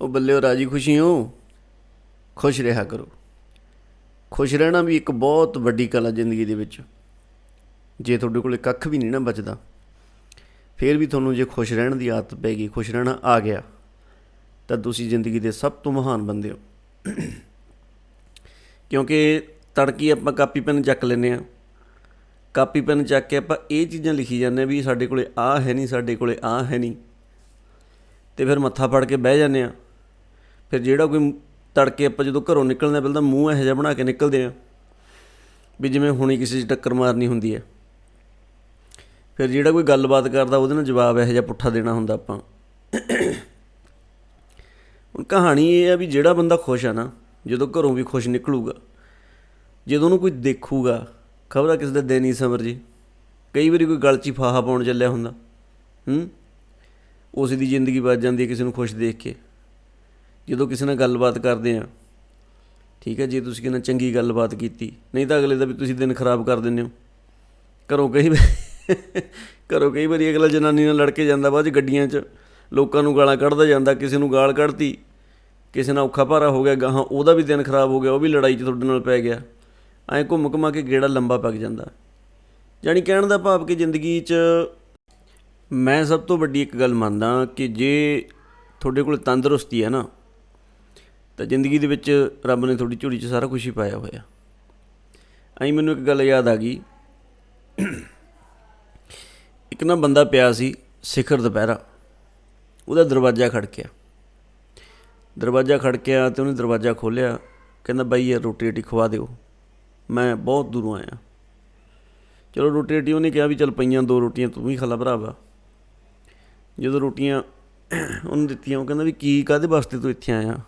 ਉਹ ਬੱਲਿਓ ਰਾਜੀ ਖੁਸ਼ੀ ਹੋ। ਖੁਸ਼ ਰਿਹਾ ਕਰੋ। ਖੁਸ਼ ਰਹਿਣਾ ਵੀ ਇੱਕ ਬਹੁਤ ਵੱਡੀ ਕਲਾ ਜ਼ਿੰਦਗੀ ਦੇ ਵਿੱਚ। ਜੇ ਤੁਹਾਡੇ ਕੋਲੇ ਕੱਖ ਵੀ ਨਹੀਂ ਨਾ ਬਚਦਾ, ਫਿਰ ਵੀ ਤੁਹਾਨੂੰ ਜੇ ਖੁਸ਼ ਰਹਿਣ ਦੀ ਆਦਤ ਪੈ ਗਈ, ਖੁਸ਼ ਰਹਿਣਾ ਆ ਗਿਆ, ਤਾਂ ਤੁਸੀਂ ਜ਼ਿੰਦਗੀ ਦੇ ਸਭ ਤੋਂ ਮਹਾਨ ਬੰਦੇ ਹੋ। ਕਿਉਂਕਿ ਤੜਕੀ ਆਪਾਂ ਕਾਪੀ ਪੈਨ ਚੱਕ ਲੈਨੇ ਆ ਕਾਪੀ ਪੈਨ ਚੱਕ ਕੇ ਆਪਾਂ ਇਹ ਚੀਜ਼ਾਂ ਲਿਖੀ ਜਾਂਦੇ ਆ ਵੀ ਸਾਡੇ ਕੋਲੇ ਆ ਹੈ ਨਹੀਂ, ਸਾਡੇ ਕੋਲੇ ਆ ਹੈ ਨਹੀਂ। ਤੇ ਫਿਰ ਮੱਥਾ ਫੜ ਕੇ ਬਹਿ ਜਾਂਦੇ ਆ ਫਿਰ ਜਿਹੜਾ ਕੋਈ ਤੜਕੇ ਆਪਾਂ ਜਦੋਂ ਘਰੋਂ ਨਿਕਲਦੇ ਆ ਪਹਿਲਾਂ ਮੂੰਹ ਇਹੋ ਜਿਹਾ ਬਣਾ ਕੇ ਨਿਕਲਦੇ ਆ, ਵੀ ਜਿਵੇਂ ਹੁਣੀ ਕਿਸੇ 'ਚ ਟੱਕਰ ਮਾਰਨੀ ਹੁੰਦੀ ਹੈ ਫਿਰ ਜਿਹੜਾ ਕੋਈ ਗੱਲਬਾਤ ਕਰਦਾ, ਉਹਦੇ ਨਾਲ ਜਵਾਬ ਇਹੋ ਜਿਹਾ ਪੁੱਠਾ ਦੇਣਾ ਹੁੰਦਾ ਆਪਾਂ। ਹੁਣ ਕਹਾਣੀ ਇਹ ਆ ਵੀ ਜਿਹੜਾ ਬੰਦਾ ਖੁਸ਼ ਆ ਨਾ, ਜਦੋਂ ਘਰੋਂ ਵੀ ਖੁਸ਼ ਨਿਕਲੂਗਾ, ਜਦੋਂ ਉਹਨੂੰ ਕੋਈ ਦੇਖੂਗਾ, ਖਬਰ ਕਿਸ ਦਾ ਦਿਨ ਹੀ ਸਮਰ ਜੀ। ਕਈ ਵਾਰੀ ਕੋਈ ਗਲ 'ਚ ਫਾਹਾ ਪਾਉਣ ਚੱਲਿਆ ਹੁੰਦਾ, ਹੂੰ? ਉਸ ਦੀ ਜ਼ਿੰਦਗੀ ਵੱਜ ਜਾਂਦੀ ਹੈ ਕਿਸੇ ਨੂੰ ਖੁਸ਼ ਦੇਖ ਕੇ। ਜਦੋਂ ਕਿਸੇ ਨਾਲ ਗੱਲਬਾਤ ਕਰਦੇ ਆ, ਠੀਕ ਹੈ, ਜੇ ਤੁਸੀਂ ਕਿਸੇ ਨਾਲ ਚੰਗੀ ਗੱਲਬਾਤ ਕੀਤੀ, ਨਹੀਂ ਤਾਂ ਅਗਲੇ ਦਾ ਵੀ ਤੁਸੀਂ ਦਿਨ ਖਰਾਬ ਕਰ ਦਿੰਦੇ ਹੋ। ਘਰੋਂ ਕਈ ਘਰੋਂ ਕਈ ਵਾਰੀ ਅਗਲਾ ਜਨਾਨੀ ਨਾਲ ਲੜ ਕੇ ਜਾਂਦਾ ਬਾਅਦ 'ਚ ਗੱਡੀਆਂ 'ਚ, ਲੋਕਾਂ ਨੂੰ ਗਾਲਾਂ ਕੱਢਦਾ ਜਾਂਦਾ, ਕਿਸੇ ਨੂੰ ਗਾਲ ਕੱਢਤੀ, ਕਿਸੇ ਨਾਲ ਔਖਾ ਭਾਰਾ ਹੋ ਗਿਆ ਗਾਹਾਂ ਉਹਦਾ ਵੀ ਦਿਨ ਖਰਾਬ ਹੋ ਗਿਆ, ਉਹ ਵੀ ਲੜਾਈ 'ਚ ਤੁਹਾਡੇ ਨਾਲ ਪੈ ਗਿਆ। ਐਂ ਘੁੰਮ ਘੁਮਾ ਕੇ ਗੇੜਾ ਲੰਬਾ ਪੱਕ ਜਾਂਦਾ। ਜਾਣੀ ਕਹਿਣ ਦਾ ਭਾਵ ਕਿ ਜ਼ਿੰਦਗੀ 'ਚ ਮੈਂ ਸਭ ਤੋਂ ਵੱਡੀ ਇੱਕ ਗੱਲ ਮੰਨਦਾ ਕਿ ਜੇ ਤੁਹਾਡੇ ਕੋਲ ਤੰਦਰੁਸਤੀ ਹੈ ਨਾ ਤਾਂ ਜ਼ਿੰਦਗੀ ਦੇ ਵਿੱਚ ਰੱਬ ਨੇ ਤੁਹਾਡੀ ਝੋਲੀ 'ਚ ਸਾਰਾ ਕੁਝ ਹੀ ਪਾਇਆ ਹੋਇਆ। ਐਂ ਮੈਨੂੰ ਇੱਕ ਗੱਲ ਯਾਦ ਆ ਗਈ। ਇੱਕ ਨਾ ਬੰਦਾ ਪਿਆ ਸੀ ਸਿਖਰ ਦੁਪਹਿਰਾ। ਉਹਦਾ ਦਰਵਾਜ਼ਾ ਖੜਕਿਆ ਦਰਵਾਜ਼ਾ ਖੜਕਿਆ ਤੇ ਉਹਨੇ ਦਰਵਾਜ਼ਾ ਖੋਲ੍ਹਿਆ। ਕਹਿੰਦਾ, ਬਾਈ ਯਾਰ, ਰੋਟੀ ਰੋਟੀ ਖਵਾ ਦਿਓ। ਮੈਂ ਬਹੁਤ ਦੂਰੋਂ ਆਇਆ। ਚਲੋ ਰੋਟੀ ਰੋਟੀ ਉਹਨੇ ਕਿਹਾ ਵੀ ਚੱਲ ਪਈਆਂ ਦੋ ਰੋਟੀਆਂ, ਤੂੰ ਵੀ ਖਾ ਲਾ ਭਰਾਵਾ ਜਦੋਂ ਰੋਟੀਆਂ ਉਹਨੂੰ ਦਿੱਤੀਆਂ, ਉਹ ਕਹਿੰਦਾ ਵੀ ਕੀ ਕਾਦੇ ਵਾਸਤੇ ਤੂੰ ਇੱਥੇ ਆਇਆ?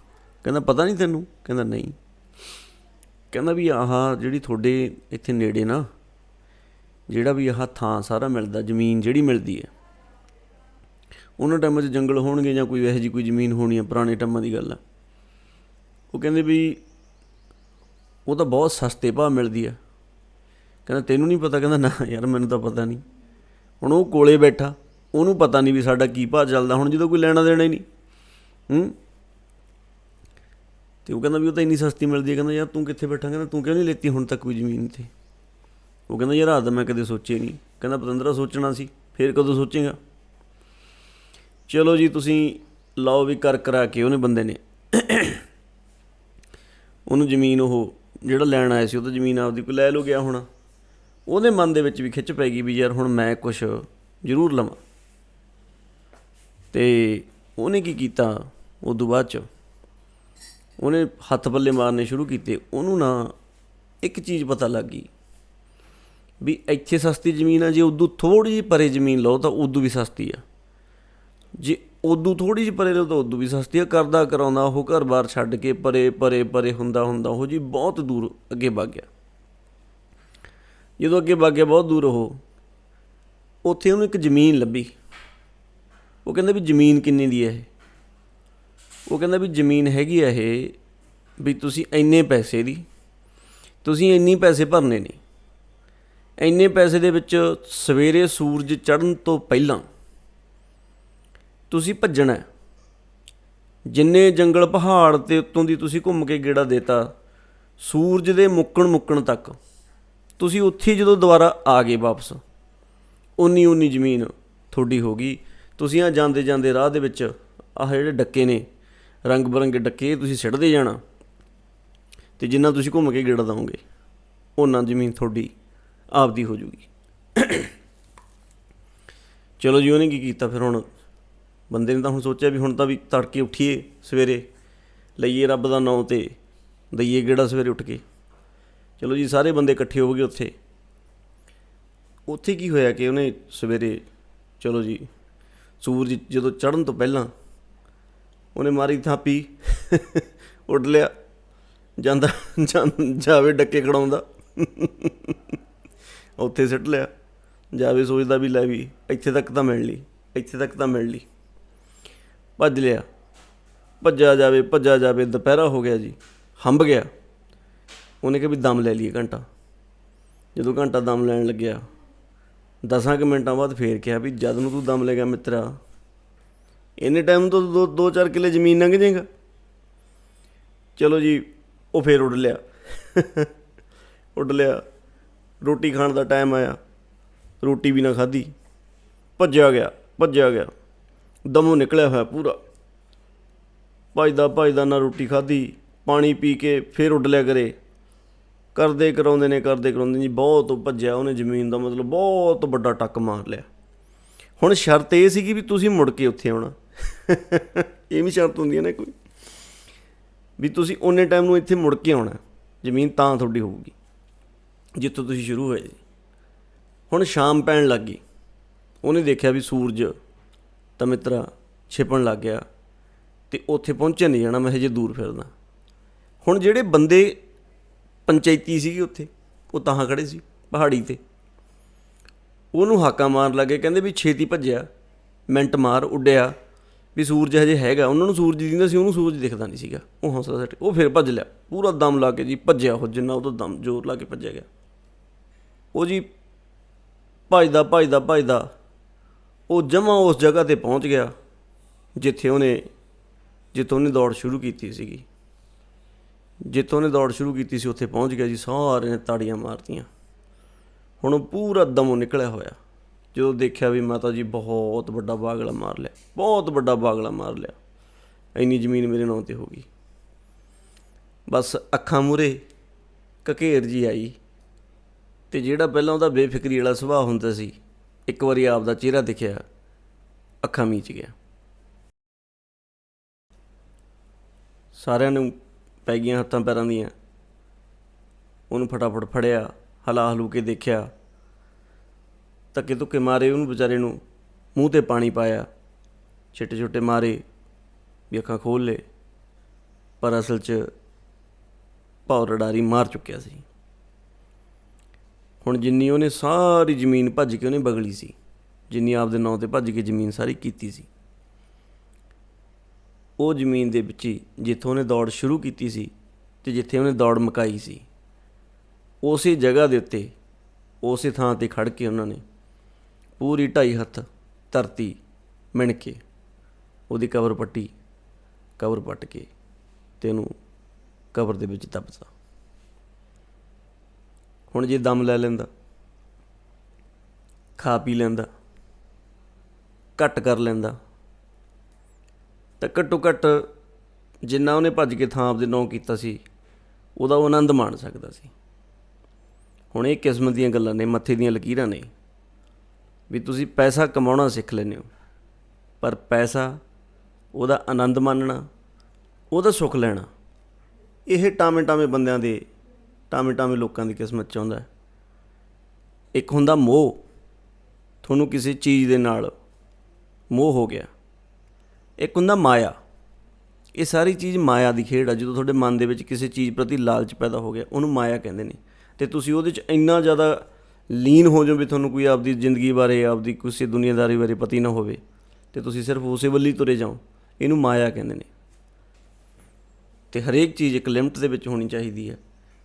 ਕਹਿੰਦਾ, ਪਤਾ ਨਹੀਂ ਤੈਨੂੰ? ਕਹਿੰਦਾ, ਨਹੀਂ। ਕਹਿੰਦਾ ਵੀ ਆਹ ਜਿਹੜੀ ਤੁਹਾਡੇ ਇੱਥੇ ਨੇੜੇ ਨਾ, ਜਿਹੜਾ ਵੀ ਆਹ ਥਾਂ ਸਾਰਾ ਮਿਲਦਾ, ਜ਼ਮੀਨ ਜਿਹੜੀ ਮਿਲਦੀ ਹੈ, ਉਹਨਾਂ ਟਾਈਮਾਂ 'ਚ ਜੰਗਲ ਹੋਣਗੇ ਜਾਂ ਕੋਈ ਇਹੋ ਜਿਹੀ ਕੋਈ ਜ਼ਮੀਨ ਹੋਣੀ ਹੈ, ਪੁਰਾਣੇ ਟਾਈਮਾਂ ਦੀ ਗੱਲ ਆ। ਉਹ ਕਹਿੰਦੇ ਵੀ ਉਹ ਤਾਂ ਬਹੁਤ ਸਸਤੇ ਭਾਅ ਮਿਲਦੀ ਆ। ਕਹਿੰਦਾ, ਤੈਨੂੰ ਨਹੀਂ ਪਤਾ? ਕਹਿੰਦਾ, ਨਾ ਯਾਰ, ਮੈਨੂੰ ਤਾਂ ਪਤਾ ਨਹੀਂ। ਹੁਣ ਉਹ ਕੋਲੇ ਬੈਠਾ, ਉਹਨੂੰ ਪਤਾ ਨਹੀਂ ਵੀ ਸਾਡਾ ਕੀ ਭਾਅ ਚੱਲਦਾ, ਹੁਣ ਜਦੋਂ ਕੋਈ ਲੈਣਾ ਦੇਣਾ ਹੀ ਨਹੀਂ। ਹੂੰ? ਤੇ ਉਹ ਕਹਿੰਦਾ ਵੀ ਉਹ ਤਾਂ ਇੰਨੀ ਸਸਤੀ ਮਿਲਦੀ ਹੈ, ਕਹਿੰਦਾ ਯਾਰ ਤੂੰ ਕਿੱਥੇ ਬੈਠਾ? ਕਹਿੰਦਾ ਤੂੰ ਕਿਉਂ ਨਹੀਂ ਲੈਤੀ ਹੁਣ ਤੱਕ ਕੋਈ ਜ਼ਮੀਨ ਤੇ ਉਹ ਕਹਿੰਦਾ ਯਾਰ ਆਦ ਮੈਂ ਕਦੇ ਸੋਚੇ ਨਹੀਂ। ਕਹਿੰਦਾ ਪਤੰਦਰਾ ਸੋਚਣਾ ਸੀ, ਫੇਰ ਕਦੋਂ ਸੋਚੇਗਾ? ਚਲੋ ਜੀ, ਤੁਸੀਂ ਲਾਓ ਵੀ ਕਰ ਕਰਾ ਕੇ ਉਹਨੇ ਬੰਦੇ ਨੇ। ਉਹਨੂੰ ਜ਼ਮੀਨ ਉਹ ਜਿਹੜਾ ਲੈਣ ਆਇਆ ਸੀ, ਉਹ ਤਾਂ ਜ਼ਮੀਨ ਆਪਦੀ ਕੋਈ ਲੈ ਲੋ ਗਿਆ ਹੋਣਾ। ਉਹਦੇ ਮਨ ਦੇ ਵਿੱਚ ਵੀ ਖਿੱਚ ਪੈ ਗਈ ਵੀ ਯਾਰ ਹੁਣ ਮੈਂ ਕੁਝ ਜ਼ਰੂਰ ਲਵਾਂ। ਤੇ ਉਹਨੇ ਕੀ ਕੀਤਾ? ਉਦੋਂ ਬਾਅਦ ਚ ਉਹਨੇ ਹੱਥ ਪੱਲੇ ਮਾਰਨੇ ਸ਼ੁਰੂ ਕੀਤੇ, ਉਹਨੂੰ ਨਾ ਇੱਕ ਚੀਜ਼ ਪਤਾ ਲੱਗ ਗਈ ਵੀ ਇੱਥੇ ਸਸਤੀ ਜ਼ਮੀਨ ਆ, ਜੇ ਉਦੋਂ ਥੋੜੀ ਜਿਹੀ ਪਰੇ ਜ਼ਮੀਨ ਲਓ ਤਾਂ ਉਦੋਂ ਵੀ ਸਸਤੀ ਆ। ਜੇ ਉਦੋਂ ਥੋੜੀ ਜਿਹੀ ਪਰੇ ਲਓ ਤਾਂ ਉਦੋਂ ਵੀ ਸਸਤੀ ਆ, ਕਰਦਾ ਕਰਾਉਂਦਾ, ਉਹ ਘਰ-ਬਾਰ ਛੱਡ ਕੇ ਪਰੇ ਪਰੇ ਪਰੇ ਹੁੰਦਾ ਹੁੰਦਾ, ਉਹ ਜੀ ਬਹੁਤ ਦੂਰ ਅੱਗੇ ਵਗ ਗਿਆ। ਜਦੋਂ ਅੱਗੇ ਵਗ ਗਿਆ, ਬਹੁਤ ਦੂਰ ਉਹ, ਉੱਥੇ ਉਹਨੂੰ ਇੱਕ ਜ਼ਮੀਨ ਲੱਭੀ। ਉਹ ਕਹਿੰਦਾ ਵੀ ਜ਼ਮੀਨ ਕਿੰਨੀ ਦੀ ਹੈ ਇਹ? ਉਹ ਕਹਿੰਦਾ ਵੀ ਜ਼ਮੀਨ ਹੈਗੀ ਆ ਇਹ, ਵੀ ਤੁਸੀਂ ਇੰਨੇ ਪੈਸੇ ਦੀ, ਤੁਸੀਂ ਇੰਨੀ ਪੈਸੇ ਭਰਨੇ ਨਹੀਂ ਇੰਨੇ ਪੈਸੇ ਦੇ ਵਿੱਚ ਸਵੇਰੇ ਸੂਰਜ ਚੜ੍ਹਨ ਤੋਂ ਪਹਿਲਾਂ ਤੁਸੀਂ ਭੱਜਣਾ ਜਿੰਨੇ ਜੰਗਲ ਪਹਾੜ ਤੇ ਉੱਤੋਂ ਦੀ ਤੁਸੀਂ ਘੁੰਮ ਕੇ ਗੇੜਾ ਦੇਤਾ, ਸੂਰਜ ਦੇ ਮੁੱਕਣ ਮੁੱਕਣ ਤੱਕ, ਤੁਸੀਂ ਉੱਥੇ ਜਦੋਂ ਦੁਬਾਰਾ ਆ ਗਏ ਵਾਪਸ, ਉਨੀ ਉਨੀ ਜ਼ਮੀਨ ਤੁਹਾਡੀ ਹੋ ਗਈ। ਤੁਸੀਂ ਆ ਜਾਂਦੇ ਜਾਂਦੇ ਰਾਹ ਦੇ ਵਿੱਚ ਆਹ ਜਿਹੜੇ ਡੱਕੇ ਨੇ ਰੰਗ ਬਰੰਗੇ ਡੱਕੇ ਤੁਸੀਂ ਸਿੱਟਦੇ ਜਾਣਾ ਤੇ ਜਿੰਨਾ ਤੁਸੀਂ ਘੁੰਮ ਕੇ ਗੇੜਾ ਦਵੋਗੇ ਉਹਨਾਂ ਜ਼ਮੀਨ ਤੁਹਾਡੀ ਆਪਦੀ ਹੋ ਜੂਗੀ। ਚਲੋ ਜੀ, ਉਹਨੇ ਕੀ ਕੀਤਾ ਫਿਰ ਹੁਣ? ਬੰਦੇ ਨੇ ਤਾਂ ਹੁਣ ਸੋਚਿਆ ਵੀ ਹੁਣ ਤਾਂ ਵੀ ਤੜਕੇ ਉੱਠੀਏ ਸਵੇਰੇ, ਲਈਏ ਰੱਬ ਦਾ ਨਾਮ ਤੇ ਦਈਏ ਗੇੜਾ ਸਵੇਰੇ ਉੱਠ ਕੇ। ਚਲੋ ਜੀ, ਸਾਰੇ ਬੰਦੇ ਇਕੱਠੇ ਹੋ ਗਏ ਉੱਥੇ। ਉੱਥੇ ਕੀ ਹੋਇਆ ਕਿ ਉਹਨੇ ਸਵੇਰੇ, ਚਲੋ ਜੀ, ਸੂਰਜ ਜਦੋਂ ਚੜ੍ਹਨ ਤੋਂ ਪਹਿਲਾਂ ਉਹਨੇ ਮਾਰੀ ਥਾਪੀ, ਉੱਡ ਲਿਆ। ਜਾਂਦਾ, ਜਾਂ- ਜਾਵੇ ਡੱਕੇ ਖੜਾਉਂਦਾ। ਉੱਥੇ ਸਿੱਟ ਲਿਆ। ਜਾਵੇ ਸੋਚਦਾ ਵੀ ਲੈ ਵੀ, ਇੱਥੇ ਤੱਕ ਤਾਂ ਮਿਲ ਲਈ, ਇੱਥੇ ਤੱਕ ਤਾਂ ਮਿਲ ਲਈ। ਭੱਜ ਲਿਆ। ਭੱਜਾ ਜਾਵੇ ਭੱਜਾ ਜਾਵੇ, ਦੁਪਹਿਰਾ ਹੋ ਗਿਆ ਜੀ। ਹੰਬ ਗਿਆ। ਉਹਨੇ ਕਿਹਾ ਵੀ ਦਮ ਲੈ ਲਈਏ ਘੰਟਾ। ਜਦੋਂ ਘੰਟਾ ਦਮ ਲੈਣ ਲੱਗਿਆ, ਦਸਾਂ ਕੁ ਮਿੰਟਾਂ ਬਾਅਦ ਫੇਰ ਕਿਹਾ ਵੀ ਜਦ ਨੂੰ ਤੂੰ ਦਮ ਲੈ ਗਿਆ ਮਿੱਤਰਾ ਇੰਨੇ ਟਾਈਮ ਤੋਂ ਦੋ ਦੋ ਚਾਰ ਕਿੱਲੇ ਜ਼ਮੀਨ ਲੰਘ ਜਾਏਗਾ। ਚਲੋ ਜੀ, ਉਹ ਫੇਰ ਉੱਡ ਲਿਆ। ਉੱਡ ਲਿਆ। ਰੋਟੀ ਖਾਣ ਦਾ ਟਾਈਮ ਆਇਆ। ਰੋਟੀ ਵੀ ਨਾ ਖਾਧੀ। ਭੱਜਿਆ ਗਿਆ ਭੱਜਿਆ ਗਿਆ। ਦਮੋਂ ਨਿਕਲਿਆ ਹੋਇਆ ਪੂਰਾ। ਭੱਜਦਾ ਭੱਜਦਾ ਨਾ ਰੋਟੀ ਖਾਧੀ। ਪਾਣੀ ਪੀ ਕੇ ਫੇਰ ਉੱਡ ਲਿਆ ਕਰੇ ਕਰਦੇ ਕਰਾਉਂਦੇ ਨੇ, ਕਰਦੇ ਕਰਾਉਂਦੇ ਜੀ ਬਹੁਤ ਭੱਜਿਆ ਉਹਨੇ ਜ਼ਮੀਨ ਦਾ ਮਤਲਬ। ਬਹੁਤ ਵੱਡਾ ਟੱਕ ਮਾਰ ਲਿਆ। ਹੁਣ ਸ਼ਰਤ ਇਹ ਸੀਗੀ ਵੀ ਤੁਸੀਂ ਮੁੜ ਕੇ ਉੱਥੇ ਆਉਣਾ। ਇਹ ਵੀ ਸ਼ਰਤ ਹੁੰਦੀ ਹੈ ਨਾ ਕੋਈ। ਵੀ ਤੁਸੀਂ ਓਨੇ ਟਾਈਮ ਨੂੰ ਇੱਥੇ ਮੁੜ ਕੇ ਆਉਣਾ, ਜ਼ਮੀਨ ਤਾਂ ਤੁਹਾਡੀ ਹੋਊਗੀ, ਜਿੱਥੋਂ ਤੁਸੀਂ ਸ਼ੁਰੂ ਹੋਏ ਹੁਣ ਸ਼ਾਮ ਪੈਣ ਲੱਗ ਗਈ। ਉਹਨੇ ਦੇਖਿਆ ਵੀ ਸੂਰਜ ਤਾਂ ਮਿੱਤਰਾ ਛਿਪਣ ਲੱਗ ਗਿਆ ਤੇ ਉੱਥੇ ਪਹੁੰਚਿਆ ਨਹੀਂ ਜਾਣਾ, ਮੈਂ ਹਜੇ ਦੂਰ ਫਿਰਦਾ। ਹੁਣ ਜਿਹੜੇ ਬੰਦੇ ਪੰਚਾਇਤੀ ਸੀਗੇ ਉੱਥੇ, ਉਹ ਤਾਂ ਖੜੇ ਸੀ, ਪਹਾੜੀ ਤੇ। ਉਹਨੂੰ ਹਾਕਾਂ ਮਾਰਨ ਲੱਗੇ, ਕਹਿੰਦੇ ਵੀ ਛੇਤੀ ਭੱਜਿਆ, ਮਿੰਟ ਮਾਰ ਉੱਡਿਆ। ਵੀ ਸੂਰਜ ਹਜੇ ਹੈਗਾ, ਉਹਨਾਂ ਨੂੰ ਸੂਰਜ ਦਿੰਦਾ ਸੀ, ਉਹਨੂੰ ਸੂਰਜ ਦਿਖਦਾ ਨਹੀਂ ਸੀਗਾ। ਉਹ ਹੌਸਲਾ ਸੱਟ ਉਹ ਫਿਰ ਭੱਜ ਲਿਆ। ਪੂਰਾ ਦਮ ਲਾ ਕੇ ਜੀ ਭੱਜਿਆ ਉਹ, ਜਿੰਨਾ ਉਹਦਾ ਦਮ ਜ਼ੋਰ ਲਾ ਕੇ ਭੱਜਿਆ ਗਿਆ। ਉਹ ਜੀ ਭੱਜਦਾ ਭੱਜਦਾ ਭੱਜਦਾ, ਉਹ ਜਮਾ ਉਸ ਜਗ੍ਹਾ ਤੇ ਪਹੁੰਚ ਗਿਆ, ਜਿੱਥੇ ਉਹਨੇ, ਜਿੱਥੋਂ ਉਹਨੇ ਦੌੜ ਸ਼ੁਰੂ ਕੀਤੀ ਸੀਗੀ। ਜਿੱਥੋਂ ਉਹਨੇ ਦੌੜ ਸ਼ੁਰੂ ਕੀਤੀ ਸੀ, ਉੱਥੇ ਪਹੁੰਚ ਗਿਆ ਜੀ ਸਾਰੇ ਨੇ ਤਾੜੀਆਂ ਮਾਰਤੀਆਂ। ਹੁਣ ਉਹ ਪੂਰਾ ਦਮੋਂ ਨਿਕਲਿਆ ਹੋਇਆ। ਜਦੋਂ ਦੇਖਿਆ ਵੀ ਮਾਤਾ ਜੀ ਬਹੁਤ ਵੱਡਾ ਬਾਗਲਾ ਮਾਰ ਲਿਆ, ਬਹੁਤ ਵੱਡਾ ਬਾਗਲਾ ਮਾਰ ਲਿਆ। ਇੰਨੀ ਜ਼ਮੀਨ ਮੇਰੇ ਨਾਂ ਤੇ ਹੋ ਗਈ। ਬਸ ਅੱਖਾਂ ਮੂਰੇ ਕਕੇਰ ਜੀ ਆਈ ਤੇ ਜਿਹੜਾ ਪਹਿਲਾਂ ਉਹਦਾ ਬੇਫਿਕਰੀ ਵਾਲਾ ਸੁਭਾਅ ਹੁੰਦਾ ਸੀ, ਇੱਕ ਵਾਰੀ ਆਪ ਦਾ ਚਿਹਰਾ ਦਿਖਿਆ, ਅੱਖਾਂ ਮੀਚ ਗਿਆ। ਸਾਰਿਆਂ ਨੂੰ ਪੈ ਗਈਆਂ ਹੱਥਾਂ ਪੈਰਾਂ ਦੀਆਂ। ਉਹਨੂੰ ਫਟਾਫਟ ਫੜਿਆ ਹਲਾ ਹਲੂ ਕੇ ਦੇਖਿਆ। ਧੱਕੇ ਧੁੱਕੇ ਮਾਰੇ ਉਹਨੂੰ ਵਿਚਾਰੇ ਨੂੰ, ਮੂੰਹ ਤੇ ਪਾਣੀ ਪਾਇਆ, ਛਿੱਟੇ ਛੋਟੇ ਮਾਰੇ, ਵੀ ਅੱਖਾਂ ਖੋਲ ਲੇ ਪਰ ਅਸਲ 'ਚ ਭੌਰ ਡਾਰੀ ਮਾਰ ਚੁੱਕਿਆ ਸੀ। ਹੁਣ ਜਿੰਨੀ ਉਹਨੇ ਸਾਰੀ ਜ਼ਮੀਨ ਭੱਜ ਕੇ ਉਹਨੇ ਬਗਲੀ ਸੀ, ਜਿੰਨੀ ਆਪਦੇ ਨਾਂ ਤੇ ਭੱਜ ਕੇ ਜ਼ਮੀਨ ਸਾਰੀ ਕੀਤੀ ਸੀ। ਉਹ ਜ਼ਮੀਨ ਦੇ ਵਿੱਚ ਹੀ ਜਿੱਥੋਂ ਉਹਨੇ ਦੌੜ ਸ਼ੁਰੂ ਕੀਤੀ ਸੀ ਤੇ ਜਿੱਥੇ ਉਹਨੇ ਦੌੜ ਮਕਾਈ ਸੀ, ਉਸੇ ਜਗ੍ਹਾ ਦੇ ਉੱਤੇ, ਉਸੇ ਥਾਂ ਤੇ ਖੜ ਕੇ ਉਹਨਾਂ ਨੇ ਪੂਰੀ ਢਾਈ ਹੱਥ ਧਰਤੀ ਮਿਣ ਕੇ ਉਹਦੀ ਕਬਰ ਪੱਟੀ, ਕਬਰ ਪੱਟ ਕੇ ਤੇ ਉਹਨੂੰ ਕਬਰ ਦੇ ਵਿੱਚ ਦੱਬਦਾ ਹੁਣ ਜੇ ਦਮ ਲੈ ਲੈਂਦਾ, ਖਾ ਪੀ ਲੈਂਦਾ, ਘੱਟ ਕਰ ਲੈਂਦਾ, ਤਾਂ ਘੱਟੋ ਘੱਟ ਜਿੰਨਾ ਉਹਨੇ ਭੱਜ ਕੇ ਥਾਂ ਆਪਦੇ ਨਾਂ ਕੀਤਾ ਸੀ, ਉਹਦਾ ਉਹ ਆਨੰਦ ਮਾਣ ਸਕਦਾ ਸੀ। ਹੁਣ ਇਹ ਕਿਸਮ ਦੀਆਂ ਗੱਲਾਂ ਨੇ, ਮੱਥੇ ਦੀਆਂ ਲਕੀਰਾਂ ਨੇ। ਵੀ ਤੁਸੀਂ ਪੈਸਾ ਕਮਾਉਣਾ ਸਿੱਖ ਲੈਂਦੇ ਹੋ। ਪਰ ਪੈਸਾ ਉਹਦਾ ਆਨੰਦ ਮਾਣਨਾ ਉਹਦਾ ਸੁੱਖ ਲੈਣਾ, ਇਹ ਟਾਵੇਂ ਟਾਵੇਂ ਬੰਦਿਆਂ ਦੇ ਟਾਵੇਂ ਟਾਵੇਂ ਲੋਕਾਂ ਦੀ ਕਿਸਮਤ ਚ ਆਉਂਦਾ ਇੱਕ ਹੁੰਦਾ ਮੋਹ, ਤੁਹਾਨੂੰ ਕਿਸੇ ਚੀਜ਼ ਦੇ ਨਾਲ ਮੋਹ ਹੋ ਗਿਆ। ਇੱਕ ਹੁੰਦਾ ਮਾਇਆ, ਇਹ ਸਾਰੀ ਚੀਜ਼ ਮਾਇਆ ਦੀ ਖੇਡ ਆ, ਜਦੋਂ ਤੁਹਾਡੇ ਮਨ ਦੇ ਵਿੱਚ ਕਿਸੇ ਚੀਜ਼ ਪ੍ਰਤੀ ਲਾਲਚ ਪੈਦਾ ਹੋ ਗਿਆ, ਉਹਨੂੰ ਮਾਇਆ ਕਹਿੰਦੇ ਨੇ। ਤੇ ਤੁਸੀਂ ਉਹਦੇ 'ਚ ਇੰਨਾ ਜ਼ਿਆਦਾ ਲੀਨ ਹੋ ਜਾਓ ਵੀ ਤੁਹਾਨੂੰ ਕੋਈ ਆਪਦੀ ਜ਼ਿੰਦਗੀ ਬਾਰੇ, ਆਪਦੀ ਕਿਸੇ ਦੁਨੀਆਦਾਰੀ ਬਾਰੇ ਪਤੀ ਨਾ ਹੋਵੇ। ਤੇ ਤੁਸੀਂ ਸਿਰਫ ਉਸੇ ਵੱਲ ਤੁਰੇ ਜਾਓ। ਇਹਨੂੰ ਮਾਇਆ ਕਹਿੰਦੇ ਨੇ। ਤੇ ਹਰੇਕ ਚੀਜ਼ ਇੱਕ ਲਿਮਟ ਦੇ ਵਿੱਚ ਹੋਣੀ ਚਾਹੀਦੀ ਹੈ।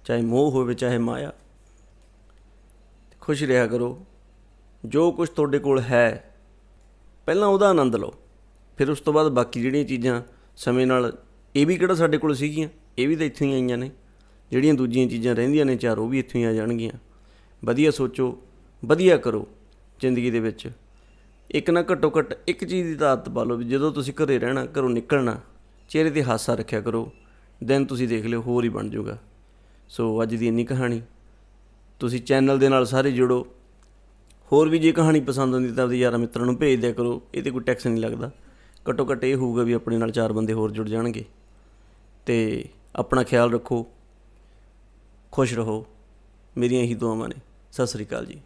ਚਾਹੇ ਮੋਹ ਹੋਵੇ, ਚਾਹੇ ਮਾਇਆ। ਖੁਸ਼ ਰਿਹਾ ਕਰੋ। ਜੋ ਕੁਝ ਤੁਹਾਡੇ ਕੋਲ ਹੈ, ਪਹਿਲਾਂ ਉਹਦਾ ਆਨੰਦ ਲਓ। ਫਿਰ ਉਸ ਤੋਂ ਬਾਅਦ ਬਾਕੀ ਜਿਹੜੀਆਂ ਚੀਜ਼ਾਂ ਸਮੇਂ ਨਾਲ, ਇਹ ਵੀ ਕਿਹੜਾ ਸਾਡੇ ਕੋਲ ਸੀਗੀਆਂ? ਇਹ ਵੀ ਤਾਂ ਇੱਥੋਂ ਹੀ ਆਈਆਂ ਨੇ। ਜਿਹੜੀਆਂ ਦੂਜੀਆਂ ਚੀਜ਼ਾਂ ਰਹਿੰਦੀਆਂ ਨੇ, ਚਾਰ ਉਹ ਵੀ ਇੱਥੋਂ ਹੀ ਆ ਜਾਣਗੀਆਂ। ਵਧੀਆ ਸੋਚੋ, ਵਧੀਆ ਕਰੋ ਜ਼ਿੰਦਗੀ ਦੇ ਵਿੱਚ। ਇੱਕ ਨਾ ਘੱਟੋ ਘੱਟ ਇੱਕ ਚੀਜ਼ ਦੀ ਤਾਂ ਆਦਤ ਪਾ ਲਓ ਵੀ ਜਦੋਂ ਤੁਸੀਂ ਘਰੇ ਰਹਿਣਾ, ਘਰੋਂ ਨਿਕਲਣਾ, ਚਿਹਰੇ ਤੇ ਹਾਸਾ ਰੱਖਿਆ ਕਰੋ, ਦਿਨ ਤੁਸੀਂ ਦੇਖ ਲਿਓ ਹੋਰ ਹੀ ਬਣ ਜਾਊਗਾ। ਸੋ ਅੱਜ ਦੀ ਇੰਨੀ ਕਹਾਣੀ। ਤੁਸੀਂ ਚੈਨਲ ਦੇ ਨਾਲ ਸਾਰੇ ਜੁੜੋ। ਹੋਰ ਵੀ ਜੇ ਕਹਾਣੀ ਪਸੰਦ ਆਉਂਦੀ ਤਾਂ ਆਪਦੇ ਯਾਰਾਂ ਮਿੱਤਰਾਂ ਨੂੰ ਭੇਜ ਦਿਆ ਕਰੋ ਇਹ ਤੇ ਕੋਈ ਟੈਕਸ ਨਹੀਂ ਲੱਗਦਾ। ਘੱਟੋ ਘੱਟ ਇਹ ਹੋਊਗਾ ਵੀ ਆਪਣੇ ਨਾਲ ਚਾਰ ਬੰਦੇ ਹੋਰ ਜੁੜ ਜਾਣਗੇ। ਤੇ ਆਪਣਾ ਖਿਆਲ ਰੱਖੋ, ਖੁਸ਼ ਰਹੋ। ਮੇਰੀਆਂ ਇਹੀ ਦੁਆਵਾਂ ਨੇ। ਸਤਿ ਸ੍ਰੀ ਅਕਾਲ ਜੀ।